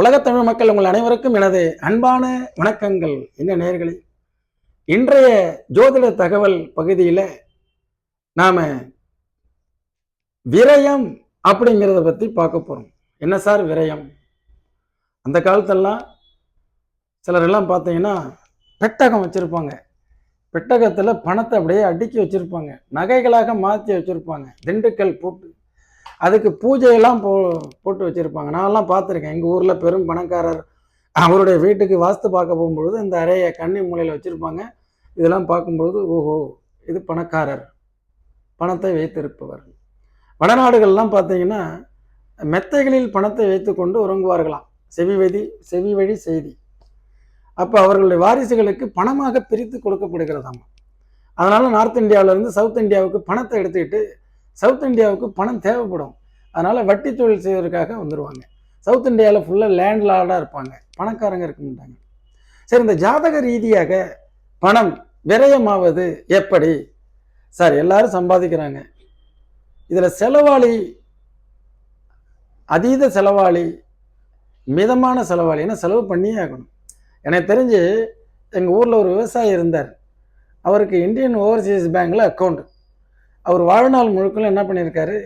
உலகத் தமிழ் மக்கள் உங்கள் அனைவருக்கும் எனது அன்பான வணக்கங்கள். என்ன நேர்களே இன்றைய ஜோதிட தகவல் பகுதியில் நாம விரயம் அப்படிங்கிறத பற்றி பார்க்க போகிறோம் என்ன சார் விரயம்? அந்த காலத்தெல்லாம் சிலரெல்லாம் பார்த்தீங்கன்னா பெட்டகம் வச்சுருப்பாங்க. பெட்டகத்தில் பணத்தை அப்படியே அடுக்கி வச்சுருப்பாங்க. நகைகளாக மாற்றி வச்சுருப்பாங்க. திண்டுக்கல் போட்டு. அதுக்கு பூஜையெல்லாம் போ போட்டு வச்சுருப்பாங்க. நான்லாம் பார்த்துருக்கேன். எங்கள் ஊரில் பெரும் பணக்காரர் அவருடைய வீட்டுக்கு வாஸ்து பார்க்க போகும்பொழுது இந்த அறையை கண்ணி மூலையில் வச்சுருப்பாங்க. இதெல்லாம் பார்க்கும்பொழுது ஓஹோ இது பணக்காரர். பணத்தை வைத்திருப்பவர். வடநாடுகள்லாம் பார்த்தீங்கன்னா மெத்தைகளில் பணத்தை வைத்துக்கொண்டு உறங்குவார்களாம். செவி வழி செவி வழி செய்தி. அப்போ அவர்களுடைய வாரிசுகளுக்கு பணமாக பிரித்து கொடுக்கப்படுகிறதாம். அதனால் நார்த் இந்தியாவிலேருந்து சவுத் இந்தியாவுக்கு பணத்தை எடுத்துக்கிட்டு சவுத் இந்தியாவுக்கு பணம் தேவைப்படும். அதனால் வட்டி தொழில் செய்வதற்காக வந்துடுவாங்க சவுத் இந்தியாவில் ஃபுல்லாக லேண்ட்லார்டாக இருப்பாங்க. பணக்காரங்க இருக்க மாட்டாங்க. சரி இந்த ஜாதக ரீதியாக பணம் விரயமாவது எப்படி? சார் எல்லாரும் சம்பாதிக்கிறாங்க. இதில் செலவாளி அதீத செலவாளி மிதமான செலவாளி ஏன்னா செலவு பண்ணியே ஆகணும். எனக்கு தெரிஞ்சு எங்கள் ஊரில் ஒரு விவசாயி இருந்தார். அவருக்கு இந்தியன் ஓவர்சீஸ் பேங்கில் அக்கௌண்ட் அவர் வாழ்நாள் முழுக்களும் என்ன பண்ணியிருக்காரு?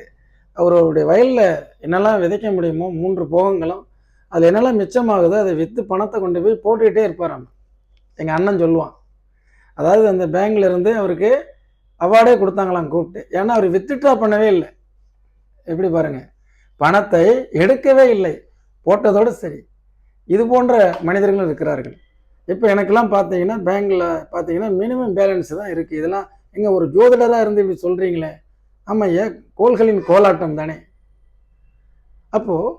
அவருடைய வயலில் என்னெல்லாம் விதைக்க முடியுமோ மூன்று போகங்களும் அதில் என்னெல்லாம் மிச்சமாகுதோ அதை விற்று பணத்தை கொண்டு போய் போட்டுக்கிட்டே இருப்பாராம். எங்கள் அண்ணன் சொல்லுவான். அதாவது அந்த பேங்க்ல இருந்து அவருக்கு அவார்டே கொடுத்தாங்களாம் கூப்பிட்டு. ஏன்னா அவர் வித்துட்டா பண்ணவே இல்லை. எப்படி பாருங்க? பணத்தை எடுக்கவே இல்லை. போட்டதோடு சரி. இது போன்ற மனிதர்களும் இருக்கிறார்கள். இப்போ எனக்கெல்லாம் பார்த்தீங்கன்னா பேங்க்கில் பார்த்தீங்கன்னா மினிமம் பேலன்ஸ் தான் இருக்குது இதெல்லாம் எங்க ஒரு ஜோதிடராக இருந்து இப்படி சொல்கிறீங்களே ஆமாம் ஏன் கோள்களின் கோலாட்டம் தானே. அப்போது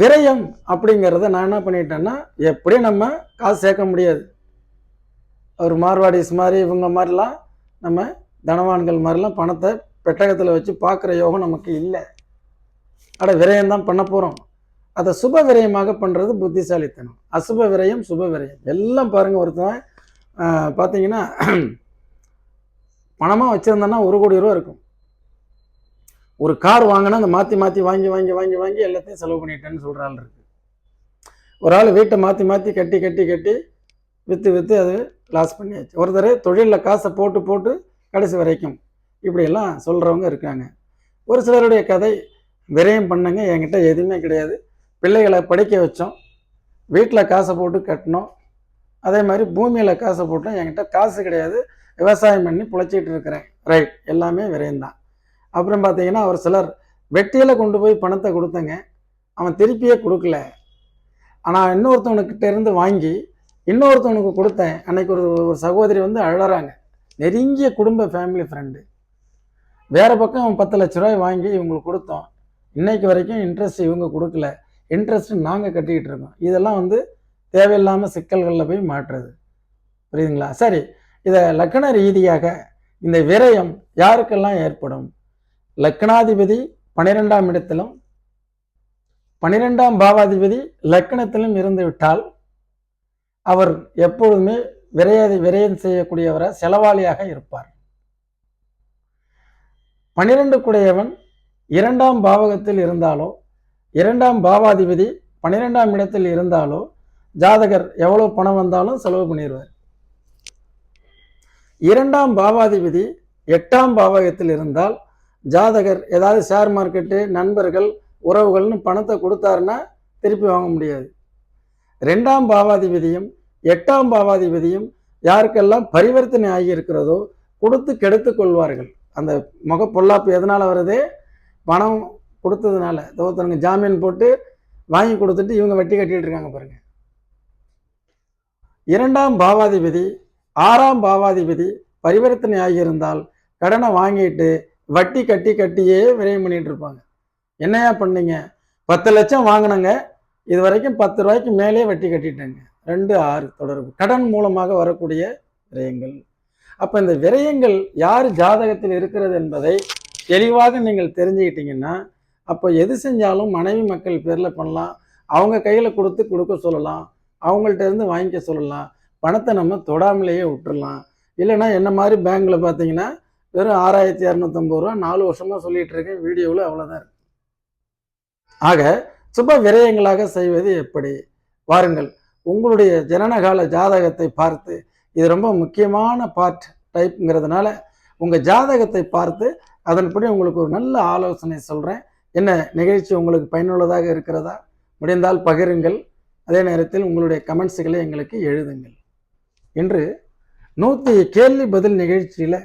விரயம் அப்படிங்கிறத நான் என்ன பண்ணிட்டேன்னா எப்படி நம்ம காசு சேர்க்க முடியாது. ஒரு மார்வாடிஸ் மாதிரி இவங்க மாதிரிலாம் நம்ம தனவான்கள் மாதிரிலாம் பணத்தை பெட்டகத்தில் வச்சு பார்க்குற யோகம் நமக்கு இல்லை. அட விரயம் தான் பண்ண போகிறோம் அதை சுப விரயமாக பண்ணுறது புத்திசாலித்தனம். அசுப விரயம் சுப விரயம். எல்லாம் பாருங்கள் ஒருத்தன் பார்த்தீங்கன்னா பணமாக வச்சுருந்தோன்னா ஒரு கோடி ரூபா இருக்கும். ஒரு கார் வாங்கினா அந்த மாற்றி மாற்றி வாங்கி வாங்கி வாங்கி வாங்கி எல்லாத்தையும் செலவு பண்ணிட்டேன்னு சொல்கிற ஆள் இருக்குது ஒரு ஆள் வீட்டை மாற்றி மாற்றி கட்டி கட்டி கட்டி விற்று விற்று அது லாஸ் பண்ணியாச்சு. ஒருத்தர் தொழிலில் காசை போட்டு போட்டு கடைசி வரைக்கும் இப்படியெல்லாம் சொல்கிறவங்க இருக்காங்க. ஒரு சிலருடைய கதை விரயம் பண்ணுங்க என்கிட்ட எதுவுமே கிடையாது. பிள்ளைகளை படிக்க வச்சோம் வீட்டில் காசை போட்டு கட்டினோம். அதே மாதிரி பூமியில் காசை போட்டோம் என்கிட்ட காசு கிடையாது. விவசாயம் பண்ணி பிழைச்சிட்டு இருக்கிறேன். ரைட் எல்லாமே விரயம்தான் அப்புறம் பார்த்தீங்கன்னா ஒரு சிலர் வெட்டியில் கொண்டு போய் பணத்தை கொடுத்தங்க. அவன் திருப்பியே கொடுக்கல. ஆனால் இன்னொருத்தவனுக்கிட்ட இருந்து வாங்கி இன்னொருத்தவனுக்கு கொடுத்தேன். அன்னைக்கு ஒரு ஒரு சகோதரி வந்து அழறாங்க. நெருங்கிய குடும்ப ஃபேமிலி ஃப்ரெண்டு வேறு பக்கம் அவன் பத்து லட்ச ரூபாய் வாங்கி இவங்களுக்கு கொடுத்தோம். இன்னைக்கு வரைக்கும் இன்ட்ரெஸ்ட் இவங்க கொடுக்கல. இன்ட்ரெஸ்ட் நாங்கள் கட்டிக்கிட்டு இருக்கோம். இதெல்லாம் வந்து தேவையில்லாமல் சிக்கல்களில் போய் மாட்டுறது. புரியுதுங்களா? சரி. இதை லக்கண ரீதியாக இந்த விரயம் யாருக்கெல்லாம் ஏற்படும்? லக்னாதிபதி பன்னிரெண்டாம் இடத்திலும் பன்னிரெண்டாம் பாவாதிபதி லக்கணத்திலும் இருந்து விட்டால் அவர் எப்பொழுதுமே விரையாதி விரயம் செய்யக்கூடியவராக செலவாளியாக இருப்பார். பன்னிரெண்டு குடையவன் இரண்டாம் பாவகத்தில் இருந்தாலோ இரண்டாம் பாவாதிபதி பன்னிரெண்டாம் இடத்தில் இருந்தாலோ ஜாதகர் எவ்வளோ பணம் வந்தாலும் செலவு பண்ணிடுவார் இரண்டாம் பாவாதிபதி எட்டாம் பாவகத்தில் இருந்தால் ஜாதகர் ஏதாவது ஷேர் மார்க்கெட்டு நண்பர்கள் உறவுகள்னு பணத்தை கொடுத்தாருன்னா திருப்பி வாங்க முடியாது. ரெண்டாம் பாவாதிபதியும் எட்டாம் பாவாதிபதியும் யாருக்கெல்லாம் பரிவர்த்தனை ஆகி இருக்கிறதோ கொடுத்து கெடுத்து கொள்வார்கள். அந்த முக பொல்லாப்பு எதனால் வருது? பணம் கொடுத்ததுனால. ஒருத்தவங்க ஜாமீன் போட்டு வாங்கி கொடுத்துட்டு இவங்க வட்டி கட்டிகிட்டு இருக்காங்க பாருங்கள் இரண்டாம் பாவாதிபதி ஆறாம் பாவாதிபதி பரிவர்த்தனை ஆகியிருந்தால் கடனை வாங்கிட்டு வட்டி கட்டி கட்டியே விரயம் பண்ணிட்டு இருப்பாங்க. என்னையா பண்ணீங்க? பத்து லட்சம் வாங்கினங்க. இது வரைக்கும் பத்து ரூபாய்க்கு மேலே வட்டி கட்டிட்டேங்க. ரெண்டு ஆறு தொடர்பு. கடன் மூலமாக வரக்கூடிய விரயங்கள். அப்போ இந்த விரயங்கள் யார் ஜாதகத்தில் இருக்கிறது என்பதை தெளிவாக நீங்கள் தெரிஞ்சுக்கிட்டீங்கன்னா அப்போ எது செஞ்சாலும் மனைவி மக்கள் பேரில் பண்ணலாம். அவங்க கையில் கொடுத்து கொடுக்க சொல்லலாம். அவங்கள்ட்ட இருந்து வாங்கிக்க சொல்லலாம். பணத்தை நம்ம தொடாமலேயே விட்டுறலாம். இல்லைன்னா என்ன மாதிரி பேங்க்கில் பார்த்தீங்கன்னா வெறும் ஆறாயிரத்தி இரநூத்தம்பது ரூபா நாலு வருஷமாக சொல்லிகிட்டு இருக்கேன். வீடியோவில் அவ்வளோதான் இருக்கு. ஆக சுப விரயங்களாக செய்வது எப்படி? வாருங்கள் உங்களுடைய ஜனனகால ஜாதகத்தை பார்த்து இது ரொம்ப முக்கியமான பார்ட் டைப்புங்கிறதுனால உங்கள் ஜாதகத்தை பார்த்து அதன்படி உங்களுக்கு ஒரு நல்ல ஆலோசனை சொல்கிறேன் என்ன நிகழ்ச்சி உங்களுக்கு பயனுள்ளதாக இருக்கிறதா? முடிந்தால் பகிருங்கள். அதே நேரத்தில் உங்களுடைய கமெண்ட்ஸுகளை எங்களுக்கு எழுதுங்கள். என்று நூற்றி கேள்வி பதில் நிகழ்ச்சியில்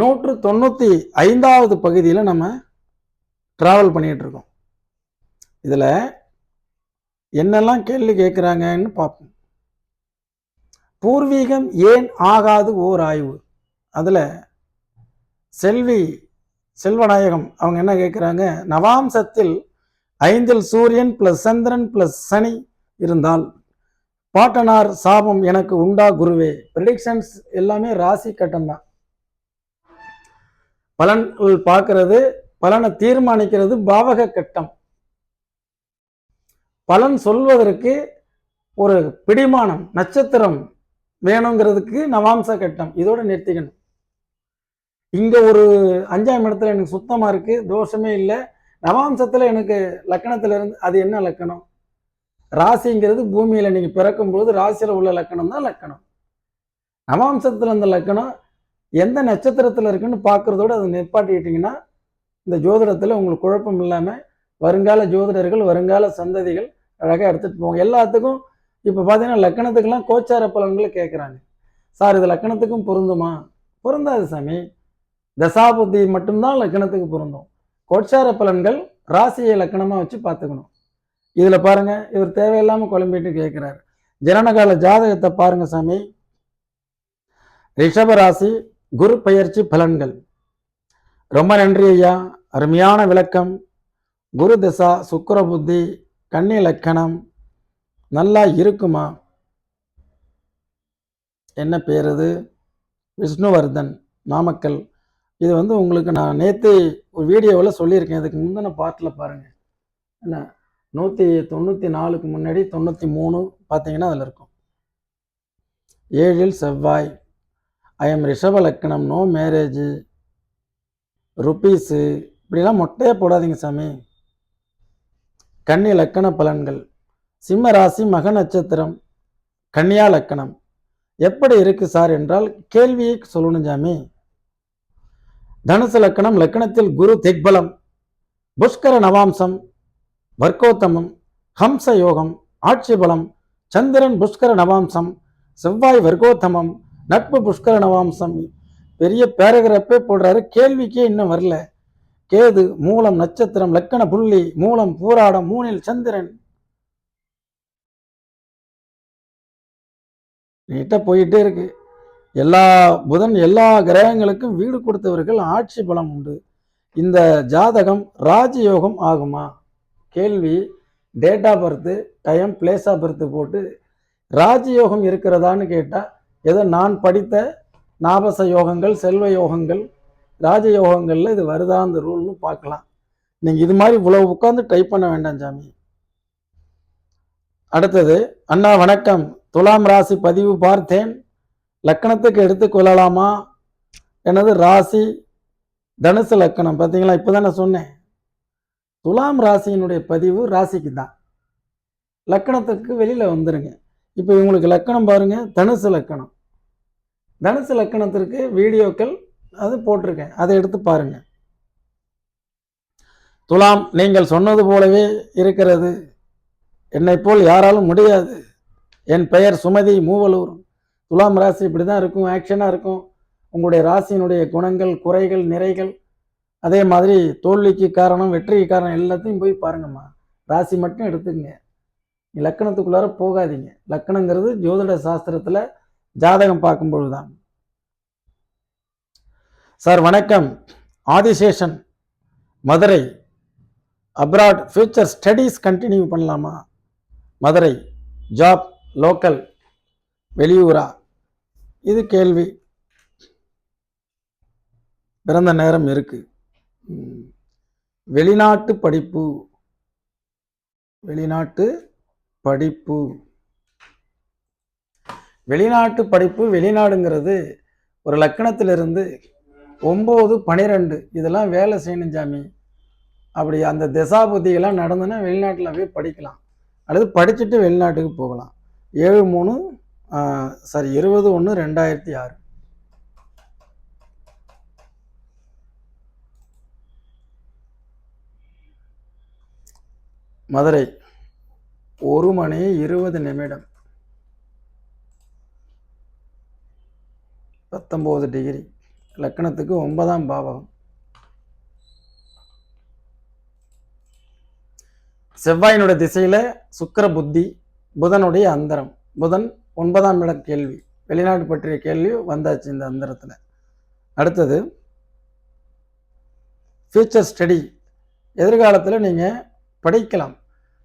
நூற்று தொண்ணூற்றி ஐந்தாவது பகுதியில் நம்ம ட்ராவல் பண்ணிகிட்ருக்கோம் இதில் என்னெல்லாம் கேள்வி கேட்குறாங்கன்னு பார்ப்போம். பூர்வீகம் ஏன் ஆகாது ஓர் ஆய்வு? அதில் செல்வி செல்வநாயகம் அவங்க என்ன கேட்குறாங்க? நவாம்சத்தில் ஐந்தில் சூரியன் ப்ளஸ் சந்திரன் ப்ளஸ் சனி இருந்தால் பாட்டனார் சாபம் எனக்கு உண்டா குருவே. ப்ரிடிக்ஷன்ஸ் எல்லாமே ராசி கட்டம் தான் பலன்கள் பார்க்கறது பலனை தீர்மானிக்கிறது பாவக கட்டம். பலன் சொல்வதற்கு ஒரு பிடிமானம் நட்சத்திரம் வேணுங்கிறதுக்கு நவாம்ச கட்டம். இதோட நிறுத்திக்கணும். இங்க ஒரு அஞ்சாம் இடத்துல எனக்கு சுத்தமா இருக்கு தோஷமே இல்லை. நவாம்சத்துல எனக்கு லக்கணத்துல இருந்து அது என்ன லக்கணம்? ராசிங்கிறது பூமியில் நீங்கள் பிறக்கும்போது ராசியில் உள்ள லக்கணம் தான் லக்கணம். நவாம்சத்தில் இருந்த லக்கணம் எந்த நட்சத்திரத்தில் இருக்குன்னு பார்க்குறதோடு அதை நிப்பாட்டிக்கிட்டிங்கன்னா இந்த ஜோதிடத்தில் உங்களுக்கு குழப்பம் இல்லாமல் வருங்கால ஜோதிடர்கள் வருங்கால சந்ததிகள் அழகாக எடுத்துகிட்டு போவாங்க எல்லாத்துக்கும் இப்போ பார்த்தீங்கன்னா லக்கணத்துக்கெல்லாம் கோச்சார பலன்களை கேட்குறாங்க சார் இது லக்கணத்துக்கும் பொருந்துமா? பொருந்தாது சாமி. தசாபுத்தி மட்டும்தான் லக்கணத்துக்கு பொருந்தும். கோச்சார பலன்கள் ராசியை லக்கணமாக வச்சு பார்த்துக்கணும் இதில் பாருங்கள் இவர் தேவையில்லாமல் குழம்பிட்டு கேட்குறாரு ஜனனகால ஜாதகத்தை பாருங்கள் சாமி. ரிஷபராசி குரு பயிற்சி பலன்கள். ரொம்ப நன்றி ஐயா. அருமையான விளக்கம். குரு திசா சுக்கர புத்தி கன்னி லக்கணம். நல்லா இருக்குமா? என்ன பேர் இது விஷ்ணுவர்தன் நாமக்கல். இது வந்து உங்களுக்கு நான் நேற்று ஒரு வீடியோவில் சொல்லியிருக்கேன். இதுக்கு முந்தின பாட்டில் பாருங்கள் என்ன? நூற்றி தொண்ணூற்றி நாலுக்கு முன்னாடி தொண்ணூற்றி மூணு பார்த்தீங்கன்னா அதில் இருக்கும். ஏழில் செவ்வாய். ஐ எம் ரிஷப லக்கணம் நோ மேரேஜு ருப்பீஸு இப்படிலாம் மொட்டையே போடாதீங்க சாமி. கன்னி லக்கண பலன்கள். சிம்ம ராசி மக நட்சத்திரம் கன்னியா லக்கணம். எப்படி இருக்கு சார் என்றால் கேள்வியை சொல்லணும் சாமி. தனுசு லக்கணம் லக்கணத்தில் குரு திக்பலம். புஷ்கர நவாம்சம் வர்க்கோத்தமம் ஹம்ச யோகம் ஆட்சி பலம் சந்திரன் புஷ்கர நவாம்சம் செவ்வாய் வர்க்கோத்தமம் நட்பு புஷ்கர நவாம்சம். பெரிய பேராகிராஃபே போடுறாரு? கேள்விக்கே இன்னும் வரல. கேது மூலம் நட்சத்திரம் லக்கண புள்ளி மூலம் பூராடம் மூணில் சந்திரன். நீட்ட போயிட்டே இருக்கு. எல்லா புதன் எல்லா கிரகங்களுக்கும் வீடு கொடுத்தவர்கள் ஆட்சி பலம் உண்டு. இந்த ஜாதகம் ராஜயோகம் ஆகுமா? கேள்வி date of birth time place of birth போட்டு ராஜயோகம் இருக்கிறதான்னு கேட்டால் ஏதோ நான் படித்த நாபச யோகங்கள் செல்வ யோகங்கள் ராஜயோகங்களில் இது வருதா அந்த ரூல்னு பார்க்கலாம். நீங்கள் இது மாதிரி இவ்வளோ உட்காந்து டைப் பண்ண வேண்டாம் சாமி. அடுத்தது அண்ணா வணக்கம். துலாம் ராசி பதிவு பார்த்தேன். லக்கணத்துக்கு எடுத்துக்கொள்ளலாமா எனது ராசி தனுசு லக்கணம். பார்த்தீங்களா இப்போ நான் சொன்னேன். துலாம் ராசியினுடைய பதிவு ராசிக்கு தான் லக்கணத்துக்கு வெளியில் வந்துடுங்க இப்போ இவங்களுக்கு லக்கணம் பாருங்கள் தனுசு லக்கணம். தனுசு லக்கணத்திற்கு வீடியோக்கள் அது போட்டிருக்கேன். அதை எடுத்து பாருங்கள் துலாம் நீங்கள் சொன்னது போலவே இருக்கிறது. என்னை போல் யாராலும் முடியாது. என் பெயர் சுமதி மூவலூர். துலாம் ராசி இப்படி தான் இருக்கும் ஆக்ஷனாக இருக்கும். உங்களுடைய ராசியினுடைய குணங்கள் குறைகள் நிறைகள் அதே மாதிரி தோல்விக்கு காரணம் வெற்றிக்கு காரணம் எல்லாத்தையும் போய் பாருங்கம்மா. ராசி மட்டும் எடுத்துங்க லக்கணத்துக்குள்ளார போகாதீங்க. லக்கணங்கிறது ஜோதிட சாஸ்திரத்தில் ஜாதகம் பார்க்கும்பொழுது தான் சார் வணக்கம். Adiseshan Madurai. Abroad future studies continue பண்ணலாமா? மதுரை ஜாப் லோக்கல் வெளியூரா? இது கேள்வி. பிறந்த நேரம் இருக்குது வெளிநாட்டு படிப்பு. வெளிநாட்டு படிப்பு. வெளிநாட்டு படிப்பு வெளிநாடுங்கிறது ஒரு லக்கணத்திலிருந்து ஒம்பது பனிரெண்டு இதெல்லாம் வேலை செய்யணும் சாமி. அப்படி அந்த திசா நடந்துன்னா வெளிநாட்டில் போய் படிக்கலாம். அல்லது படிச்சுட்டு வெளிநாட்டுக்கு போகலாம். ஏழு மூணு சாரி இருபது ஒன்று ரெண்டாயிரத்தி ஆறு. மதுரை ஒரு மணி இருபது நிமிடம். பத்தொம்போது டிகிரி லக்கணத்துக்கு ஒன்பதாம் பாவகம். செவ்வாயினுடைய திசையில் சுக்கிர புத்தி புதனுடைய அந்தரம். புதன் ஒன்பதாம் இட கேள்வி. வெளிநாடு பற்றிய கேள்வி வந்தாச்சு இந்த அந்தரத்தில். அடுத்தது ஃபியூச்சர் ஸ்டடி எதிர்காலத்தில் நீங்கள் படிக்கலாம்.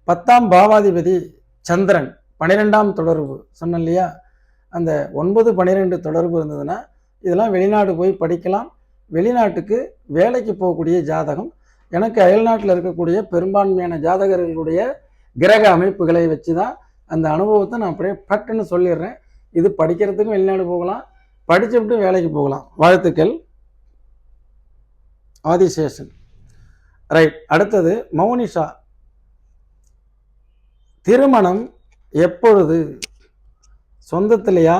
பத்தாம் பாவாதிபதி சந்திரன் பன்னிரெண்டாம் தொடர்பு. சொன்னேன் இல்லையா? அந்த ஒன்பது பன்னிரெண்டு தொடர்பு இருந்ததுன்னா இதெல்லாம் வெளிநாடு போய் படிக்கலாம். வெளிநாட்டுக்கு வேலைக்கு போகக்கூடிய ஜாதகம். எனக்கு அயல்நாட்டில் இருக்கக்கூடிய பெரும்பான்மையான ஜாதகர்களுடைய கிரக அமைப்புகளை வச்சு தான் அந்த அனுபவத்தை நான் அப்படியே பட்டுன்னு சொல்லிடுறேன். இது படிக்கிறதுக்கும் வெளிநாடு போகலாம். படிச்சுவிட்டு வேலைக்கு போகலாம். வாழ்த்துக்கள். ஆதிசேஷன். ரைட் அடுத்தது மௌனிஷா. திருமணம் எப்பொழுது? சொந்தத்திலையா?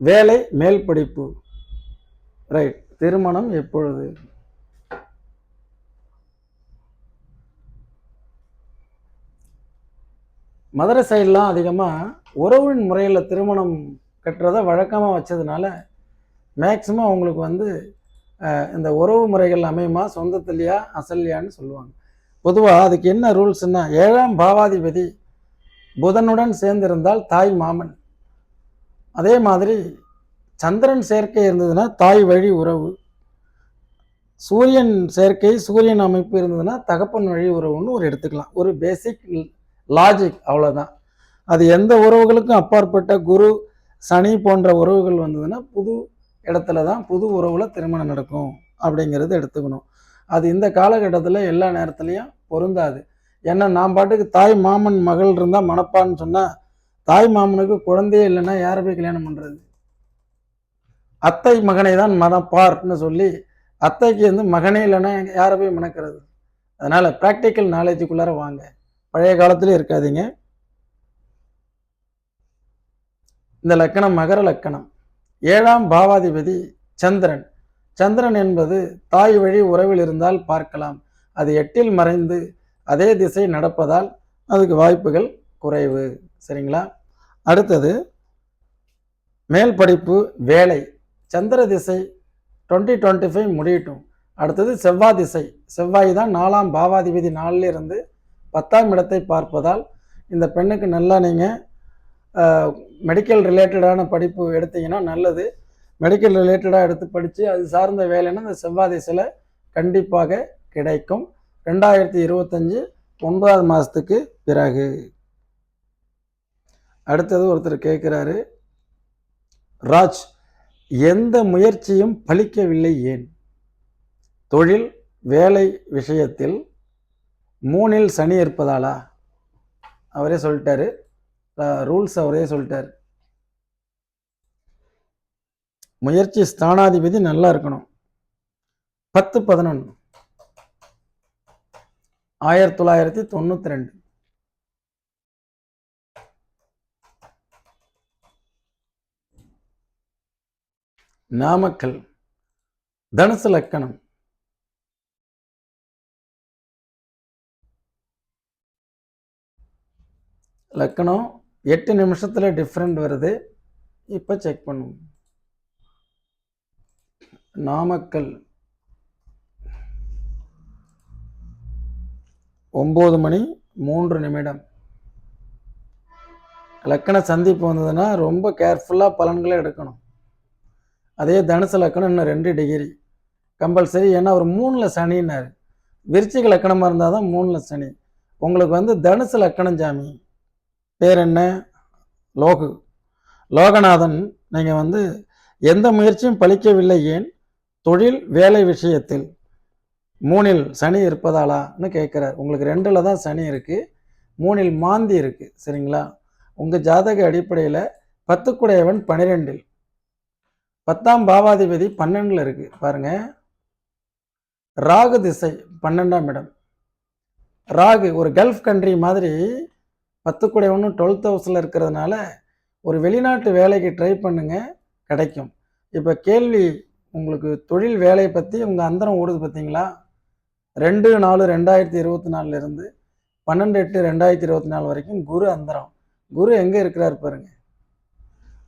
வேலை மேல் படிப்பு. ரைட் திருமணம் எப்பொழுது? மதுரை சைட்லாம் அதிகமாக உறவின் முறையில் திருமணம் கட்டுறதை வழக்கமாக வச்சதுனால மேக்சிமம் அவங்களுக்கு வந்து இந்த உறவு முறைகள் அமையுமா? சொந்தத்திலையா? அசல்லையான்னு சொல்லுவாங்க. பொதுவாக அதுக்கு என்ன ரூல்ஸ்னா ஏழாம் பாவாதிபதி புதனுடன் சேர்ந்திருந்தால் தாய் மாமன். அதே மாதிரி சந்திரன் சேர்க்கை இருந்ததுன்னா தாய் வழி உறவு. சூரியன் சேர்க்கை சூரியன் அமைப்பு இருந்ததுன்னா தகப்பன் வழி உறவுன்னு ஒரு எடுத்துக்கலாம். ஒரு பேசிக் லாஜிக் அவ்வளோதான் அது எந்த உறவுகளுக்கும் அப்பாற்பட்ட குரு சனி போன்ற உறவுகள் வந்ததுன்னா புது இடத்துல தான் புது உறவில் திருமணம் நடக்கும் அப்படிங்கிறது எடுத்துக்கணும். அது இந்த காலகட்டத்தில் எல்லா நேரத்துலையும் பொருந்தாது. ஏன்னா நான் பாட்டுக்கு தாய் மாமன் மகள் இருந்தால் மணப்பான்னு சொன்னால் தாய் மாமனுக்கு குழந்தையே இல்லைன்னா யாரை போய் கல்யாணம் பண்ணுறது அத்தை மகனை தான் மனப்பார்னு சொல்லி அத்தைக்கு வந்து மகனே இல்லைன்னா யாரை போய் மணக்கிறது? அதனால் ப்ராக்டிக்கல் நாலேஜுக்குள்ளார வாங்க. பழைய காலத்துல இருக்காதீங்க. இந்த லக்கணம் மகர லக்கணம். ஏழாம் பாவாதிபதி சந்திரன். சந்திரன் என்பது தாய் வழி உறவில் இருந்தால் பார்க்கலாம். அது எட்டில் மறைந்து அதே திசை நடப்பதால் அதுக்கு வாய்ப்புகள் குறைவு. சரிங்களா? அடுத்தது மேல் படிப்பு வேலை. சந்திர திசை டுவெண்ட்டி டுவெண்ட்டி ஃபைவ் முடியட்டும். அடுத்தது செவ்வாய் திசை. செவ்வாய் தான் நாலாம் பாவாதிபதி நாளில் இருந்து பத்தாம் இடத்தை பார்ப்பதால் இந்த பெண்ணுக்கு நல்லா நீங்கள் மெடிக்கல் ரிலேட்டடான படிப்பு எடுத்தீங்கன்னா நல்லது. மெடிக்கல் ரிலேட்டடாக எடுத்து படித்து அது சார்ந்த வேலைன்னா இந்த செவ்வாய் திசையில் கண்டிப்பாக கிடைக்கும். ரெண்டாயிரத்தி இருபத்தஞ்சி ஒன்பதாவது மாதத்துக்கு பிறகு. அடுத்தது ஒருத்தர் கேட்குறாரு ராஜ் எந்த முயற்சியும் பலிக்கவில்லை ஏன்? தொழில் வேலை விஷயத்தில் மூணில் சனி இருப்பதாலா? அவரே சொல்லிட்டாரு. ரூல்ஸ் அவரே சொல்லிட்டார். முயற்சி ஸ்தானாதிபதி நல்லா இருக்கணும். பத்து பதினொன்று ஆயிரத்தி தொள்ளாயிரத்தி தொண்ணூற்றி ரெண்டு. நாமக்கல் தனுசு லக்கணம். லக்கணம் எட்டு நிமிஷத்தில் டிஃப்ரெண்ட் வருது. இப்போ செக் பண்ணுவோம். நாமக்கல் ஒம்பது மணி மூன்று நிமிடம். லக்கண சந்திப்பு வந்ததுன்னா ரொம்ப கேர்ஃபுல்லாக பலன்களை எடுக்கணும். அதே தனுசு லக்கணம் இன்னும் ரெண்டு டிகிரி கம்பல்சரி ஏன்னா ஒரு மூணில் சனின்னாரு. விருச்சிக லக்கணமாக இருந்தால் தான் மூணில் சனி. உங்களுக்கு வந்து தனுசு லக்கணம் ஜாமி பேர் என்ன? லோகு. லோகநாதன் நீங்கள் வந்து எந்த முயற்சியும் பலிக்கவில்லை ஏன்? தொழில் வேலை விஷயத்தில். மூணில் சனி இருப்பதாலான்னு கேட்குறார். உங்களுக்கு ரெண்டில் தான் சனி இருக்குது மூணில் மாந்தி இருக்குது சரிங்களா? உங்கள் ஜாதக அடிப்படையில் பத்துக்குடையவன் பன்னிரெண்டில் பத்தாம் பாவாதிபதி பன்னெண்டில் இருக்குது பாருங்கள் ராகு திசை பன்னெண்டாம் இடம். ராகு ஒரு கல்ஃப் கண்ட்ரி மாதிரி பத்து டுவெல்த் ஹவுஸில் இருக்கிறதுனால ஒரு வெளிநாட்டு வேலைக்கு ட்ரை பண்ணுங்கள் கிடைக்கும். இப்போ கேள்வி உங்களுக்கு தொழில் வேலையை பற்றி உங்கள் அந்தரம் ஓடுது பார்த்தீங்களா ரெண்டு நாலு ரெண்டாயிரத்தி இருபத்தி நாலுலேருந்து பன்னெண்டு எட்டு ரெண்டாயிரத்தி இருபத்தி நாலு வரைக்கும் குரு அந்தரம். குரு எங்கே இருக்கிறார் பாருங்க.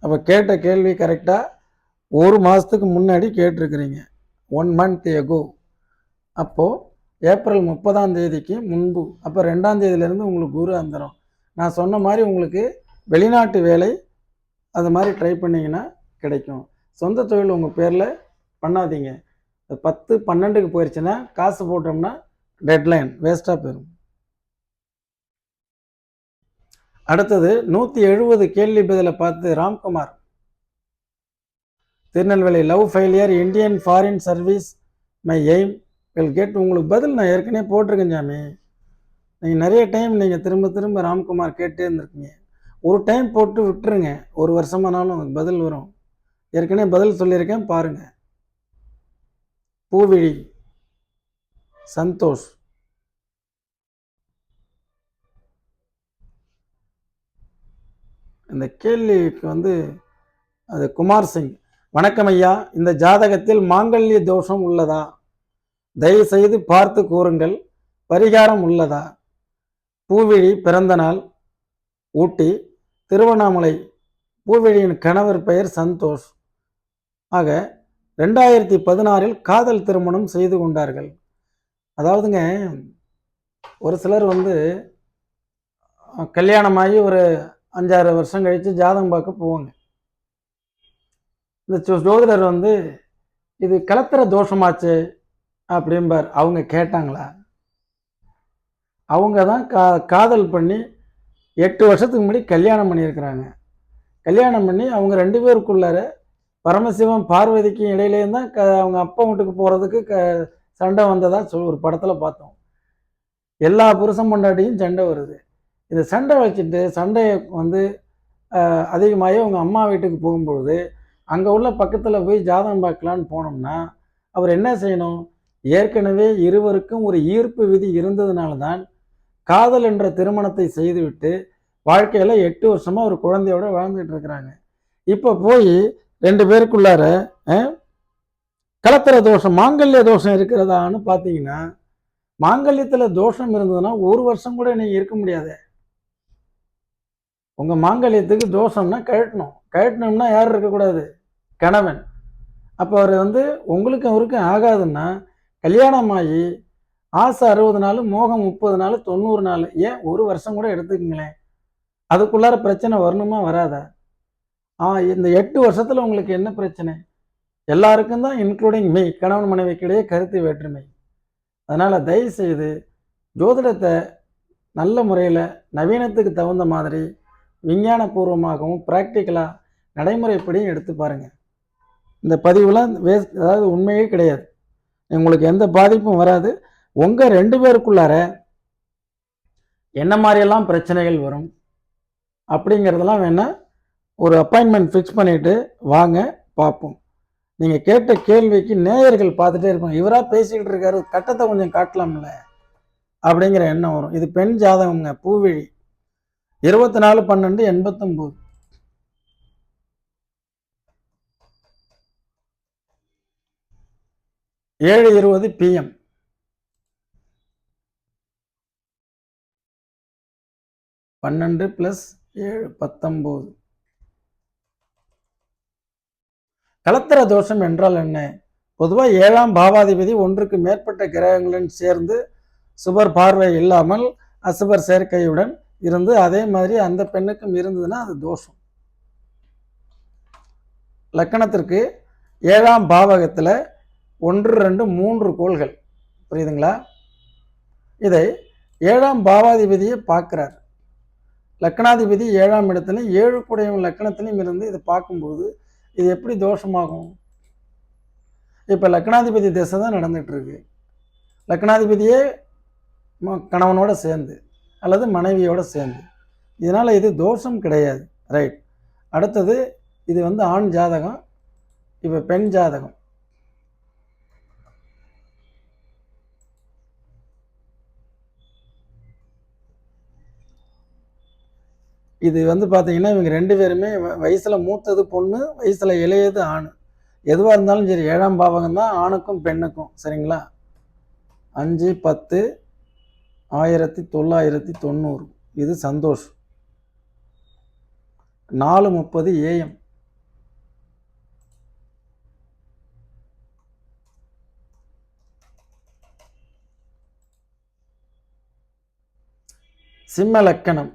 அப்போ கேட்ட கேள்வி கரெக்டாக ஒரு மாதத்துக்கு முன்னாடி கேட்டிருக்கிறீங்க. ஒன் மந்த் எகோ அப்போது ஏப்ரல் முப்பதாம் தேதிக்கு முன்பு அப்போ ரெண்டாம் தேதியிலேருந்து உங்களுக்கு குரு அந்தரம். நான் சொன்ன மாதிரி உங்களுக்கு வெளிநாட்டு வேலை அது மாதிரி ட்ரை பண்ணிங்கன்னா கிடைக்கும். சொந்த தொழில் உங்கள் பேரில் பண்ணாதீங்க. பத்து பன்னெண்டுக்கு போயிடுச்சுன்னா காசு போட்டோம்னா டெட்லைன் வேஸ்ட்டாக போயிடும் அடுத்தது நூற்றி எழுபது கேள்வி பதிலை பார்த்து Ramkumar. Tirunelveli love failure Indian foreign service my aim will get உங்களுக்கு பதில் நான் ஏற்கனவே போட்டிருக்கேன் சாமி. நீங்கள் நிறைய டைம் நீங்கள் திரும்ப திரும்ப ராம்குமார் கேட்டே இருந்திருக்கீங்க. ஒரு டைம் போட்டு விட்டுருங்க. ஒரு வருஷமானாலும் உங்களுக்கு பதில் வரும். ஏற்கனவே பதில் சொல்லியிருக்கேன் பாருங்கள் பூவிழி சந்தோஷ். இந்த கேள்விக்கு வந்து அது குமார் சிங். வணக்கம் ஐயா இந்த ஜாதகத்தில் மாங்கல்ய தோஷம் உள்ளதா? தயவு செய்து பார்த்து கூறுங்கள் பரிகாரம் உள்ளதா? பூவிழி பிறந்த நாள் ஊட்டி திருவண்ணாமலை. பூவிழியின் கணவர் பெயர் சந்தோஷ். ஆக ரெண்டாயிரத்தி பதினாறில் காதல் திருமணம் செய்து கொண்டார்கள். அதாவதுங்க ஒரு சிலர் வந்து கல்யாணமாகி ஒரு அஞ்சாறு வருஷம் கழித்து ஜாதகம் பார்க்க போவாங்க. இந்த ஜோ- ஜோதிடர் வந்து இது கலத்திர தோஷமாச்சு அப்படிம்பார். அவங்க கேட்டாங்களா? அவங்க தான் கா காதல் பண்ணி எட்டு வருஷத்துக்கு முன்னாடி கல்யாணம் பண்ணியிருக்கிறாங்க. கல்யாணம் பண்ணி அவங்க ரெண்டு பேருக்குள்ளார பரமசிவம் பார்வதிக்கும் இடையிலேயே தான் க அவங்க அப்பா வீட்டுக்கு போகிறதுக்கு க சண்டை வந்ததா சொல் ஒரு படத்தில் பார்த்தோம். எல்லா புருஷன் பொண்டாட்டியும் சண்டை வருது. இந்த சண்டை வச்சுட்டு சண்டையை வந்து அதிகமாகி அவங்க அம்மா வீட்டுக்கு போகும்பொழுது அங்கே உள்ள பக்கத்தில் போய் ஜாதகம் பார்க்கலான்னு போனோம்னா அவர் என்ன செய்யணும்? ஏற்கனவே இருவருக்கும் ஒரு ஈர்ப்பு விதி இருந்ததுனால தான் காதல் என்ற திருமணத்தை செய்துவிட்டு வாழ்க்கையில் எட்டு வருஷமாக ஒரு குழந்தையோட வாழ்ந்துட்டு இருக்கிறாங்க. இப்போ போய் ரெண்டு பேருக்குள்ளார கலத்திர தோஷம் மாங்கல்ய தோஷம் இருக்கிறதான்னு பார்த்தீங்கன்னா மாங்கல்யத்தில் தோஷம் இருந்ததுன்னா ஒரு வருஷம் கூட நீங்கள் இருக்க முடியாது. உங்கள் மாங்கல்யத்துக்கு தோஷம்னா கழட்டணும். கழட்டணும்னா யார் இருக்கக்கூடாது. கணவன். அப்போ அவர் வந்து உங்களுக்கும் அவருக்கும் ஆகாதுன்னா கல்யாணம் ஆகி ஆசை அறுபது நாள் மோகம் முப்பது நாள் தொண்ணூறு நாள் ஏன் ஒரு வருஷம் கூட எடுத்துக்கங்களேன். அதுக்குள்ளார பிரச்சனை வரணுமா வராதா? இந்த எட்டு வருஷத்தில் உங்களுக்கு என்ன பிரச்சனை? எல்லாருக்கும் தான் இன்க்ளூடிங் மெய் கணவன் மனைவிக்கிடையே கருத்து வேற்றுமை. அதனால் தயவுசெய்து ஜோதிடத்தை நல்ல முறையில் நவீனத்துக்கு தகுந்த மாதிரி விஞ்ஞானபூர்வமாகவும் ப்ராக்டிக்கலாக நடைமுறைப்படியும் எடுத்து பாருங்கள் இந்த பதிவுலாம் வேஸ்ட் அதாவது உண்மையே கிடையாது. உங்களுக்கு எந்த பாதிப்பும் வராது. உங்கள் ரெண்டு பேருக்குள்ளார என்ன மாதிரியெல்லாம் பிரச்சனைகள் வரும்? அப்படிங்கிறதெல்லாம் வேணால் ஒரு அப்பாயின்மெண்ட் ஃபிக்ஸ் பண்ணிவிட்டு வாங்க பார்ப்போம். நீங்கள் கேட்ட கேள்விக்கு நேயர்கள் பார்த்துட்டே இருப்பாங்க. இவராக பேசிக்கிட்டு இருக்காரு கட்டத்தை கொஞ்சம் காட்டலாம்ல அப்படிங்கிற எண்ணம் வரும். இது பெண் ஜாதகம்ங்க பூவிழி. இருபத்தி நாலு பன்னெண்டு எண்பத்தொம்போது. ஏழு இருபது பிஎம் பன்னெண்டு ப்ளஸ் ஏழு பத்தொம்போது. கலத்திர தோஷம் என்றால் என்ன? பொதுவாக ஏழாம் பாவாதிபதி ஒன்றுக்கு மேற்பட்ட கிரகங்களுடன் சேர்ந்து சுபர் பார்வை இல்லாமல் அசுபர் சேர்க்கையுடன் இருந்து அதே மாதிரி அந்த பெண்ணுக்கும் இருந்ததுன்னா அது தோஷம். லக்கணத்திற்கு ஏழாம் பாவகத்தில் ஒன்று ரெண்டு மூன்று கோள்கள். புரியுதுங்களா? இதை ஏழாம் பாவாதிபதியை பார்க்குறார். லக்கணாதிபதி ஏழாம் இடத்துல ஏழு குடையும் லக்கணத்திலையும் இருந்து இதை பார்க்கும்போது இது எப்படி தோஷமாகும்? இப்போ லக்னாதிபதி திசை தான் நடந்துகிட்ருக்கு லக்னாதிபதியே ம- கணவனோட சேர்ந்து அல்லது மனைவியோட சேர்ந்து. இதனால் இது தோஷம் கிடையாது. ரைட் அடுத்தது இது வந்து ஆண் ஜாதகம் இப்போ பெண் ஜாதகம். இது வந்து பார்த்தீங்கன்னா இவங்க ரெண்டு பேருமே வ- மூத்தது பொண்ணு வயசில் இளையது ஆண். எதுவாக இருந்தாலும் சரி ஏழாம் பாவகம் தான் ஆணுக்கும் பெண்ணுக்கும் சரிங்களா? அஞ்சு பத்து ஆயிரத்தி தொள்ளாயிரத்தி தொண்ணூறு. இது சந்தோஷ் நாலு முப்பது ஏஎம். சிம்ம லக்கணம்.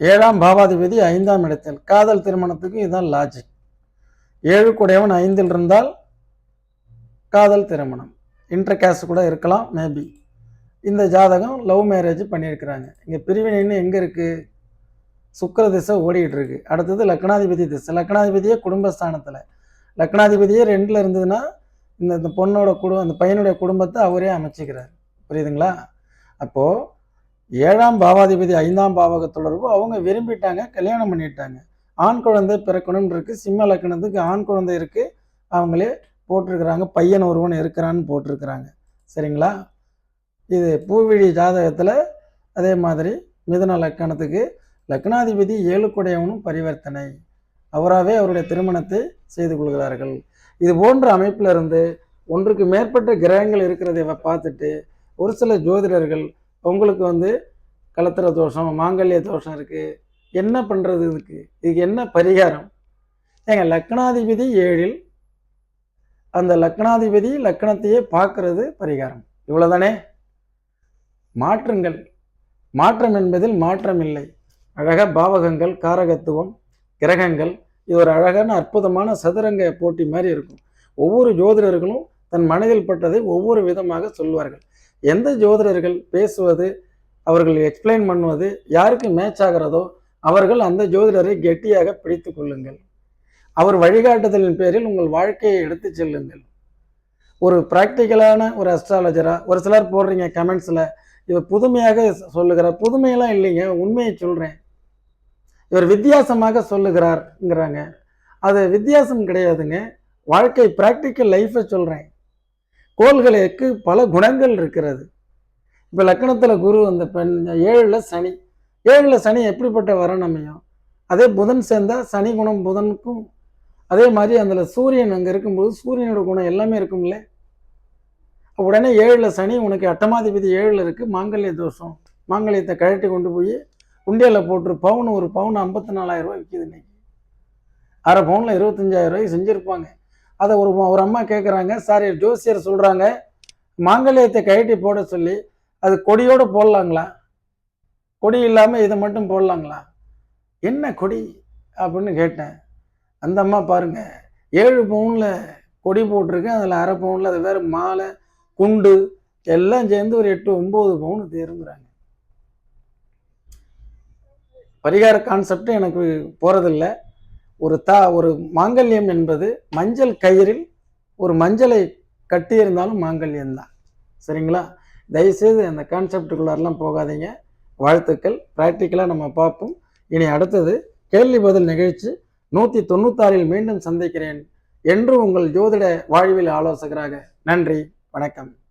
ஏழாம் பாவாதிபதி ஐந்தாம் இடத்தில். காதல் திருமணத்துக்கு இதுதான் லாஜிக் ஏழு கூடையவன் ஐந்தில் இருந்தால் காதல் திருமணம். இன்டர் கேஸ் கூட இருக்கலாம் மேபி இந்த ஜாதகம் லவ் மேரேஜ் பண்ணியிருக்கிறாங்க. இங்கே பிரிவினைன்னு எங்கே இருக்குது சுக்கர திசை ஓடிக்கிட்டு இருக்கு. அடுத்தது லக்னாதிபதி திசை. லக்னாதிபதியே குடும்பஸ்தானத்தில். லக்னாதிபதியே ரெண்டில் இருந்ததுன்னா இந்த இந்த பொண்ணோட குடும்பம் அந்த பையனுடைய குடும்பத்தை அவரே அமைச்சிக்கிறார். புரியுதுங்களா? அப்போது ஏழாம் பாவாதிபதி ஐந்தாம் பாவக தொடர்பு அவங்க விரும்பிட்டாங்க கல்யாணம் பண்ணிட்டாங்க. ஆண் குழந்தை பிறக்கணும்னு இருக்கு சிம்ம லக்கணத்துக்கு ஆண் குழந்தை இருக்கு அவங்களே போட்டிருக்கிறாங்க பையன் ஒருவன் இருக்கிறான்னு போட்டிருக்கிறாங்க. சரிங்களா? இது பூவிழி ஜாதகத்தில் அதே மாதிரி மிதன லக்கணத்துக்கு லக்னாதிபதி ஏழுக்குடையவனும் பரிவர்த்தனை. அவராகவே அவருடைய திருமணத்தை செய்து கொள்கிறார்கள். இது போன்ற அமைப்பிலிருந்து ஒன்றுக்கு மேற்பட்ட கிரகங்கள் இருக்கிறதை பார்த்துட்டு ஒரு சில ஜோதிடர்கள் உங்களுக்கு வந்து கலத்திர தோஷம் மாங்கல்ய தோஷம் இருக்குது என்ன பண்ணுறது இதுக்கு? இதுக்கு என்ன பரிகாரம்? ஏங்க லக்னாதிபதி ஏழில் அந்த லக்னாதிபதி லக்னத்தையே பார்க்கறது பரிகாரம். இவ்வளோதானே மாற்றுங்கள். மாற்றம் என்பதில் மாற்றம் இல்லை. அழக பாவகங்கள் காரகத்துவம் கிரகங்கள். இது ஒரு அழகான அற்புதமான சதுரங்க போட்டி மாதிரி இருக்கும். ஒவ்வொரு ஜோதிடர்களும் தன் மனதில் பட்டதை ஒவ்வொரு விதமாக சொல்வார்கள். எந்த ஜோதிடர்கள் பேசுவது அவர்கள் எக்ஸ்பிளைன் பண்ணுவது யாருக்கு மேட்ச் ஆகிறதோ அவர்கள் அந்த ஜோதிடரை கெட்டியாக பிடித்து கொள்ளுங்கள். அவர் வழிகாட்டுதலின் பேரில் உங்கள் வாழ்க்கையை எடுத்து செல்லுங்கள். ஒரு ப்ராக்டிக்கலான ஒரு அஸ்ட்ராலஜராக ஒரு சிலர் போடுறீங்க கமெண்ட்ஸில் இவர் புதுமையாக சொல்லுகிறார். புதுமையெல்லாம் இல்லைங்க உண்மையை சொல்கிறேன் இவர் வித்தியாசமாக சொல்லுகிறார்ங்கிறாங்க. அது வித்தியாசம் கிடையாதுங்க. வாழ்க்கை ப்ராக்டிக்கல் லைஃப்பை சொல்கிறேன் கோள்களுக்கு பல குணங்கள் இருக்கிறது. இப்போ லக்கணத்தில் குரு அந்த பெண் ஏழில் சனி. ஏழில் சனி எப்படிப்பட்ட வரணமையும் அமையும் அதே புதன் சேர்ந்தால் சனி குணம் புதனுக்கும் அதே மாதிரி அதில் சூரியன் அங்கே இருக்கும்போது சூரியனோட குணம் எல்லாமே இருக்கும்ல. உடனே ஏழில் சனி உனக்கு அட்டமாதிபதி ஏழில் இருக்குது மாங்கல்ய தோஷம். மாங்கல்யத்தை கழட்டி கொண்டு போய் உண்டியலில் போட்டுரு பவுன் ஒரு பவுன் ஐம்பத்தி நாலாயிரம் ரூபாய் விற்கிது இன்னைக்கு. அரை பவுனில் இருபத்தஞ்சாயிரம் ரூபாய்க்கு செஞ்சுருப்பாங்க. அதை ஒரு ஒரு அம்மா கேட்குறாங்க சார் ஜோசியர் சொல்கிறாங்க மாங்கல்யத்தை கழட்டி போட சொல்லி அது கொடியோடு போடலாங்களா? கொடி இல்லாமல் இதை மட்டும் போடலாங்களா? என்ன கொடி அப்படின்னு கேட்டேன். அந்த அம்மா பாருங்கள் ஏழு பவுனில் கொடி போட்டிருக்கேன் அதில் அரை பவுனில் அது வேறு மாலை குண்டு எல்லாம் சேர்ந்து ஒரு எட்டு ஒம்பது பவுன் தேருங்கிறாங்க. பரிகார கான்செப்ட் எனக்கு போகிறதில்ல ஒரு தா ஒரு மாங்கல்யம் என்பது மஞ்சள் கயிறில் ஒரு மஞ்சளை கட்டியிருந்தாலும் மாங்கல்யம் தான். சரிங்களா? தயவுசெய்து அந்த கான்செப்டுக்குள்ளாரெலாம் போகாதீங்க. வாழ்த்துக்கள். ப்ராக்டிக்கலாக நம்ம பார்ப்போம். இனி அடுத்தது கேள்வி பதில் நிகழ்ச்சி நூற்றி தொண்ணூத்தாறில் மீண்டும் சந்திக்கிறேன். என்று உங்கள் ஜோதிட வாழ்வில் ஆலோசகராக நன்றி வணக்கம்.